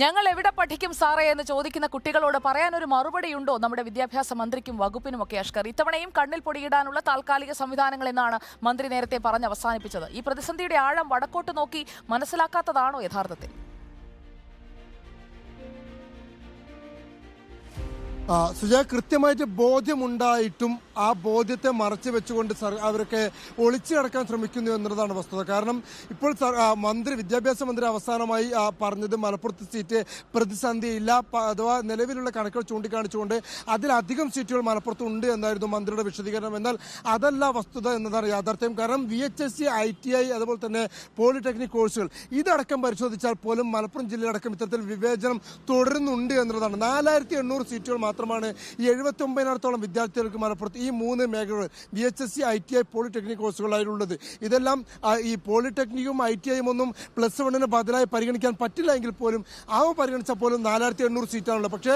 ഞങ്ങൾ എവിടെ പഠിക്കും സാറേ എന്ന് ചോദിക്കുന്ന കുട്ടികളോട് പറയാൻ ഒരു മറുപടിയുണ്ടോ? നമ്മുടെ വിദ്യാഭ്യാസ മന്ത്രിക്കും വകുപ്പിനുമൊക്കെ അഷ്കർ. ഇത്തവണയും കണ്ണിൽ പൊടിയിടാനുള്ള താൽക്കാലിക സംവിധാനങ്ങൾ എന്നാണ് മന്ത്രി നേരത്തെ പറഞ്ഞ് അവസാനിപ്പിച്ചത്. ഈ പ്രതിസന്ധിയുടെ ആഴം വടക്കോട്ട് നോക്കി മനസ്സിലാക്കാത്തതാണോ യഥാർത്ഥത്തിൽ? ആ, സുജയ കൃത്യമായിട്ട് ബോധ്യമുണ്ടായിട്ടും ആ ബോധ്യത്തെ മറച്ചു വെച്ചുകൊണ്ട് അവരൊക്കെ ഒളിച്ചു കിടക്കാൻ ശ്രമിക്കുന്നു എന്നുള്ളതാണ് വസ്തുത. കാരണം ഇപ്പോൾ മന്ത്രി വിദ്യാഭ്യാസ മന്ത്രി അവസാനമായി പറഞ്ഞത് മലപ്പുറത്ത് സീറ്റ് പ്രതിസന്ധിയില്ല അഥവാ നിലവിലുള്ള കണക്കുകൾ ചൂണ്ടിക്കാണിച്ചുകൊണ്ട് അതിലധികം സീറ്റുകൾ മലപ്പുറത്ത് ഉണ്ട് എന്നായിരുന്നു മന്ത്രിയുടെ വിശദീകരണം. എന്നാൽ അതല്ല വസ്തുത എന്നതാണ് യാഥാർത്ഥ്യം. കാരണം V H S C I T I അതുപോലെ തന്നെ പോളിടെക്നിക് കോഴ്സുകൾ ഇതടക്കം പരിശോധിച്ചാൽ പോലും മലപ്പുറം ജില്ലയിലടക്കം ഇത്തരത്തിൽ വിവേചനം തുടരുന്നുണ്ട് എന്നുള്ളതാണ്. നാലായിരത്തി എണ്ണൂറ് സീറ്റുകൾ മാത്രമാണ് ഈ എഴുപത്തി ഒമ്പതിനായിരത്തോളം വിദ്യാർത്ഥികൾക്ക് മലപ്പുറത്ത് ഈ മൂന്ന് മേഖലകൾ B H S C I T I polytechnic കോഴ്സുകളായിട്ടുള്ളത്. ഇതെല്ലാം ഈ പോളിടെക്നിക്കും ഐ ടി ഐയും ഒന്നും പ്ലസ് വണ്ണിന് ബദലായി പരിഗണിക്കാൻ പറ്റില്ല എങ്കിൽ പോലും അവ പരിഗണിച്ചാൽ പോലും നാലായിരത്തി എണ്ണൂറ് സീറ്റാണുള്ളത്. പക്ഷേ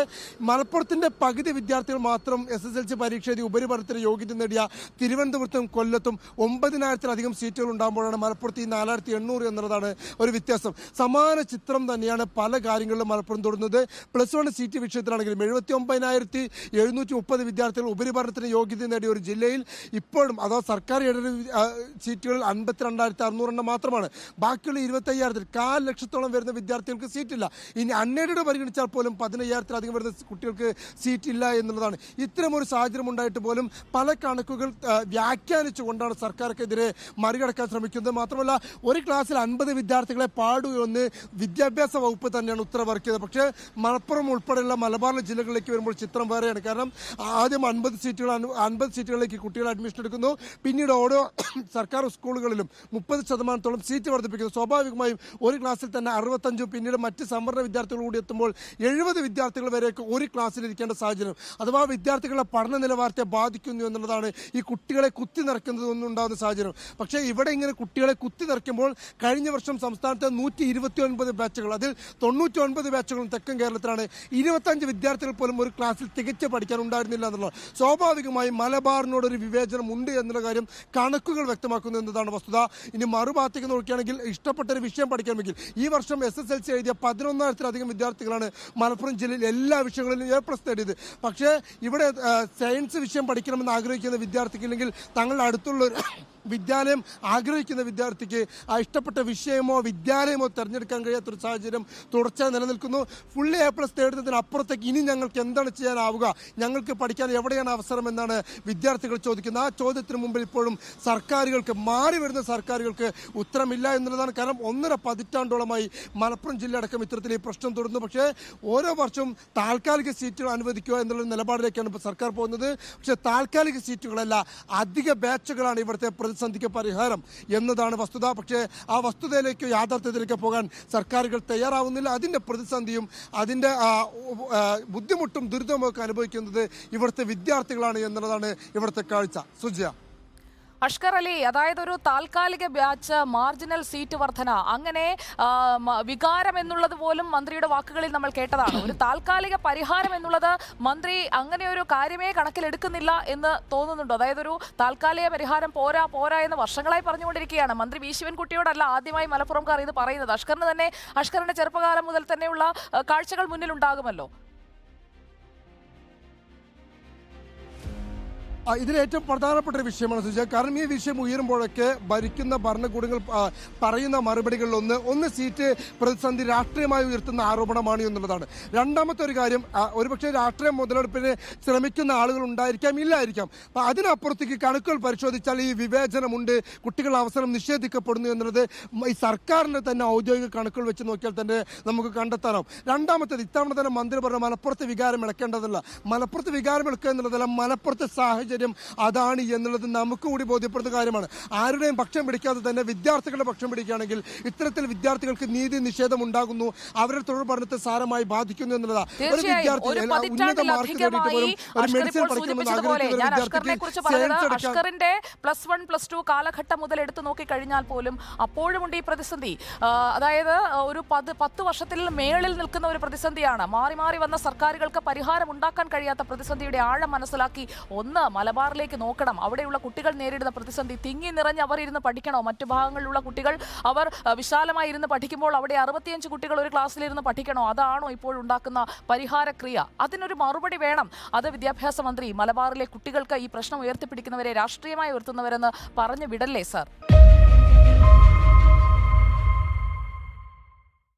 മലപ്പുറത്തിന്റെ പകുതി വിദ്യാർത്ഥികൾ മാത്രം എസ് എസ് എൽ സി പരീക്ഷ എഴുതി ഉപരിപഠനത്തിന് യോഗ്യത നേടിയ തിരുവനന്തപുരത്തും കൊല്ലത്തും ഒമ്പതിനായിരത്തിലധികം സീറ്റുകൾ ഉണ്ടാകുമ്പോഴാണ് മലപ്പുറത്ത് ഈ നാലായിരത്തി എണ്ണൂറ് എന്നുള്ളതാണ് ഒരു വ്യത്യാസം. സമാന ചിത്രം തന്നെയാണ് പല കാര്യങ്ങളിലും മലപ്പുറം തൊടുന്നത്. പ്ലസ് വൺ സീറ്റ് വിഷയത്തിലാണെങ്കിലും എഴുപത്തി ഒമ്പതിനായിരത്തി എഴുന്നൂറ്റി മുപ്പത് വിദ്യാർത്ഥികൾ ഉപരിപഠനത്തിന് യോഗ്യത നേടിയ ഒരു ജില്ലയിൽ ഇപ്പോഴും അഥവാ സർക്കാർ എയ്ഡഡ് സീറ്റുകളിൽ സീറ്റുകൾ അൻപത്തിരണ്ടായിരത്തി അറുന്നൂറെണ്ണം മാത്രമാണ്. ബാക്കിയുള്ള ഇരുപത്തി അയ്യായിരത്തിൽ കാൽ ലക്ഷത്തോളം വരുന്ന വിദ്യാർത്ഥികൾക്ക് സീറ്റില്ല. ഇനി അൺഎയ്ഡഡ് പരിഗണിച്ചാൽ പോലും പതിനയ്യായിരത്തിലധികം വരുന്ന കുട്ടികൾക്ക് സീറ്റില്ല എന്നുള്ളതാണ്. ഇത്തരം ഒരു സാഹചര്യം ഉണ്ടായിട്ട് പോലും പല കണക്കുകൾ വ്യാഖ്യാനിച്ചുകൊണ്ടാണ് സർക്കാർക്കെതിരെ മറികടക്കാൻ ശ്രമിക്കുന്നത്. മാത്രമല്ല ഒരു ക്ലാസ്സിൽ അൻപത് വിദ്യാർത്ഥികളെ പാടൂ എന്ന് വിദ്യാഭ്യാസ വകുപ്പ് തന്നെയാണ് ഉത്തരവിറക്കിയത് പക്ഷേ മലപ്പുറം ഉൾപ്പെടെയുള്ള മലബാർ ജില്ലകളിലേക്ക് വരുമ്പോൾ ചിത്രം വേറെയാണ്. കാരണം ആദ്യം അൻപത് സീറ്റുകൾ അൻപത് സീറ്റുകളിലേക്ക് കുട്ടികൾ അഡ്മിഷൻ എടുക്കുന്നു. പിന്നീട് ഓരോ സർക്കാർ സ്കൂളുകളിലും മുപ്പത് ശതമാനത്തോളം സീറ്റ് വർദ്ധിപ്പിക്കുന്നു. സ്വാഭാവികമായും ഒരു ക്ലാസ്സിൽ തന്നെ അറുപത്തഞ്ചും പിന്നീട് മറ്റ് സംവരണ വിദ്യാർത്ഥികൾ കൂടി എത്തുമ്പോൾ എഴുപത് വിദ്യാർത്ഥികൾ വരെയൊക്കെ ഒരു ക്ലാസ്സിൽ ഇരിക്കേണ്ട സാഹചര്യം. അഥവാ വിദ്യാർത്ഥികളുടെ പഠന നിലവാരത്തെ ബാധിക്കുന്നു എന്നുള്ളതാണ് ഈ കുട്ടികളെ കുത്തി നിറയ്ക്കുന്നതൊന്നുണ്ടാകുന്ന സാഹചര്യം. പക്ഷേ ഇവിടെ ഇങ്ങനെ കുട്ടികളെ കുത്തി നിറയ്ക്കുമ്പോൾ കഴിഞ്ഞ വർഷം സംസ്ഥാനത്തെ നൂറ്റി ഇരുപത്തി ഒൻപത് ബാച്ചുകൾ അതിൽ തൊണ്ണൂറ്റി ഒൻപത് ബാച്ചുകളും തെക്കൻ കേരളത്തിലാണ്. ഇരുപത്തഞ്ച് വിദ്യാർത്ഥികൾ പോലും ഒരു ക്ലാസ്സിൽ തികച്ച് പഠിക്കാൻ ഉണ്ടായിരുന്നില്ല എന്നുള്ളത്. സ്വാഭാവികമായും മലബാറിനോട് ഒരു വിവേചനം ഉണ്ട് എന്നുള്ള കാര്യം കണക്കുകൾ വ്യക്തമാക്കുന്നു എന്നതാണ് വസ്തുത. ഇനി മറുഭാഗത്തേക്ക് നോക്കുകയാണെങ്കിൽ ഇഷ്ടപ്പെട്ട ഒരു വിഷയം പഠിക്കണമെങ്കിൽ ഈ വർഷം എസ് എസ് എൽ സി എഴുതിയ പതിനൊന്നായിരത്തിലധികം വിദ്യാർത്ഥികളാണ് മലപ്പുറം ജില്ലയിൽ എല്ലാ വിഷയങ്ങളിലും എ പ്ലസ് നേടിയത്. പക്ഷേ ഇവിടെ സയൻസ് വിഷയം പഠിക്കണമെന്ന് ആഗ്രഹിക്കുന്ന വിദ്യാർത്ഥിക്കില്ലെങ്കിൽ തങ്ങളുടെ അടുത്തുള്ള ഒരു വിദ്യാലയം ആഗ്രഹിക്കുന്ന വിദ്യാർത്ഥിക്ക് ആ ഇഷ്ടപ്പെട്ട വിഷയമോ വിദ്യാലയമോ തിരഞ്ഞെടുക്കാൻ കഴിയാത്തൊരു സാഹചര്യം തുടർച്ചയായി നിലനിൽക്കുന്നു. ഫുള്ളി എ പ്ലസ് നേടുന്നതിന് അപ്പുറത്തേക്ക് ഇനി ഞങ്ങൾക്ക് എന്താണ് ചെയ്യാനാവുക ഞങ്ങൾക്ക് പഠിക്കാൻ എവിടെയാണ് അവസരം എന്നാണ് വിദ്യാർത്ഥികൾ ചോദിക്കുന്നത്. ആ ചോദ്യത്തിന് മുമ്പിൽ ഇപ്പോഴും സർക്കാരുകൾക്ക് മാറി വരുന്ന സർക്കാരുകൾക്ക് ഉത്തരമില്ല എന്നുള്ളതാണ് കാരണം ഒന്നര പതിറ്റാണ്ടോളമായി മലപ്പുറം ജില്ല അടക്കം ഇത്തരത്തിൽ ഈ പ്രശ്നം തുടരുന്നു. പക്ഷേ ഓരോ വർഷവും താൽക്കാലിക സീറ്റുകൾ അനുവദിക്കുക എന്നുള്ള നിലപാടിലേക്കാണ് ഇപ്പോൾ സർക്കാർ പോകുന്നത്. പക്ഷേ താൽക്കാലിക സീറ്റുകളല്ല അധിക ബാച്ചുകളാണ് ഇവിടുത്തെ പ്രതിസന്ധിക്ക് പരിഹാരം എന്നതാണ് വസ്തുത. പക്ഷേ ആ വസ്തുതയിലേക്ക് യാഥാർത്ഥ്യത്തിലേക്ക് പോകാൻ സർക്കാരുകൾ തയ്യാറാവുന്നില്ല. അതിന്റെ പ്രതിസന്ധിയും അതിന്റെ ബുദ്ധിമുട്ടും ദുരിതവും ഒക്കെ അനുഭവിക്കുന്നത് ഇവിടുത്തെ വിദ്യാർത്ഥികളാണ് എന്നുള്ളതാണ് ഇവിടുത്തെ കാഴ്ച. സുജയ. അഷ്കർ അലി അതായത് ഒരു താൽക്കാലിക ബാച്ച് മാർജിനൽ സീറ്റ് വർധന. അങ്ങനെ വികാരം എന്നുള്ളത് പോലും മന്ത്രിയുടെ വാക്കുകളിൽ നമ്മൾ കേട്ടതാണ്. ഒരു താൽക്കാലിക പരിഹാരം എന്നുള്ളത് മന്ത്രി അങ്ങനെ ഒരു കാര്യമേ കണക്കിലെടുക്കുന്നില്ല എന്ന് തോന്നുന്നുണ്ട്. അതായത് ഒരു താൽക്കാലിക പരിഹാരം പോരാ പോരാ എന്ന് വർഷങ്ങളായി പറഞ്ഞുകൊണ്ടിരിക്കുകയാണ്. മന്ത്രി വി. ശിവൻകുട്ടിയോടല്ല ആദ്യമായി മലപ്പുറംകാർ ഇത് പറയുന്നത്. അഷ്കറിന് തന്നെ അഷ്കറിന്റെ ചെറുപ്പകാലം മുതൽ തന്നെയുള്ള കാഴ്ചകൾ മുന്നിലുണ്ടാകുമല്ലോ. ഇതിലേറ്റവും പ്രധാനപ്പെട്ട ഒരു വിഷയമാണ് സുജ കാരണം ഈ വിഷയം ഉയരുമ്പോഴൊക്കെ ഭരിക്കുന്ന ഭരണകൂടങ്ങൾ പറയുന്ന മറുപടികളിൽ ഒന്ന് ഒന്ന് സീറ്റ് പ്രതിസന്ധി രാഷ്ട്രീയമായി ഉയർത്തുന്ന ആരോപണമാണ് എന്നുള്ളതാണ്. രണ്ടാമത്തെ ഒരു കാര്യം ഒരുപക്ഷെ രാഷ്ട്രീയ മുതലെടുപ്പിന് ശ്രമിക്കുന്ന ആളുകൾ ഉണ്ടായിരിക്കാം ഇല്ലായിരിക്കാം. അപ്പൊ അതിനപ്പുറത്തേക്ക് കണക്കുകൾ പരിശോധിച്ചാൽ ഈ വിവേചനമുണ്ട് കുട്ടികൾ അവസരം നിഷേധിക്കപ്പെടുന്നു എന്നുള്ളത് ഈ സർക്കാരിന്റെ തന്നെ ഔദ്യോഗിക കണക്കുകൾ വെച്ച് നോക്കിയാൽ തന്നെ നമുക്ക് കണ്ടെത്താനാവും. രണ്ടാമത്തേത് ഇത്തവണ തന്നെ മന്ത്രി പറഞ്ഞ മലപ്പുറത്ത് വികാരം ഇളക്കേണ്ടതല്ല. മലപ്പുറത്ത് വികാരം ഇളക്കുക എന്നുള്ളതല്ല മലപ്പുറത്തെ സാഹചര്യം. അതാണ് എന്നുള്ളത് നമുക്ക് കൂടി ബോധ്യപ്പെടുന്ന കാര്യമാണ്. ആരുടെയും പക്ഷം പിടിക്കാതെ തന്നെ വിദ്യാർത്ഥികളുടെ പക്ഷം പിടിക്കുകയാണെങ്കിൽ ഇത്തരത്തിൽ വിദ്യാർത്ഥികൾക്ക് നീതി നിഷേധം ഉണ്ടാകുന്നു. അവരുടെ തുടർ പഠനത്തെ സാരമായി ബാധിക്കുന്നു എന്നുള്ളതാണ് ഒരു വിദ്യാർത്ഥി ഉന്നത മാർക്ക് നേടിയിട്ട് പോലും ഒരു മെഡിസിൻ പഠിക്കണമെന്ന് ആഗ്രഹിക്കുന്ന ഞാൻ ഒരു വിദ്യാർത്ഥിക്ക് പറഞ്ഞത് സയൻസ് എടുക്കാൻ പ്ലസ് വൺ പ്ലസ് ടു കാലഘട്ടം മുതൽ എടുത്തു നോക്കി കഴിഞ്ഞാൽ പോലും അപ്പോഴുമുണ്ട് ഈ പ്രതിസന്ധി. അതായത് ഒരു പത് പത്ത് വർഷത്തിൽ മേളിൽ നിൽക്കുന്ന ഒരു പ്രതിസന്ധിയാണ്. മാറി മാറി വന്ന സർക്കാരുകൾക്ക് പരിഹാരം ഉണ്ടാക്കാൻ കഴിയാത്ത പ്രതിസന്ധിയുടെ ആഴം മനസ്സിലാക്കി ഒന്ന് മലബാറിലേക്ക് നോക്കണം. അവിടെയുള്ള കുട്ടികൾ നേരിടുന്ന പ്രതിസന്ധി തിങ്ങി നിറഞ്ഞ് അവർ ഇരുന്ന് പഠിക്കണോ? മറ്റു ഭാഗങ്ങളിലുള്ള കുട്ടികൾ അവർ വിശാലമായി ഇരുന്ന് പഠിക്കുമ്പോൾ അവിടെ അറുപത്തിയഞ്ച് കുട്ടികൾ ഒരു ക്ലാസ്സിലിരുന്ന് പഠിക്കണോ? അതാണോ ഇപ്പോൾ ഉണ്ടാക്കുന്ന പരിഹാരക്രിയ. അതിനൊരു മറുപടി വേണം. അത് വിദ്യാഭ്യാസ മന്ത്രി മലബാറിലെ കുട്ടികൾക്ക് ഈ പ്രശ്നം ഉയർത്തിപ്പിടിക്കുന്നവരെ രാഷ്ട്രീയമായി ഉയർത്തുന്നവരെന്ന് പറഞ്ഞു വിടല്ലേ സർ?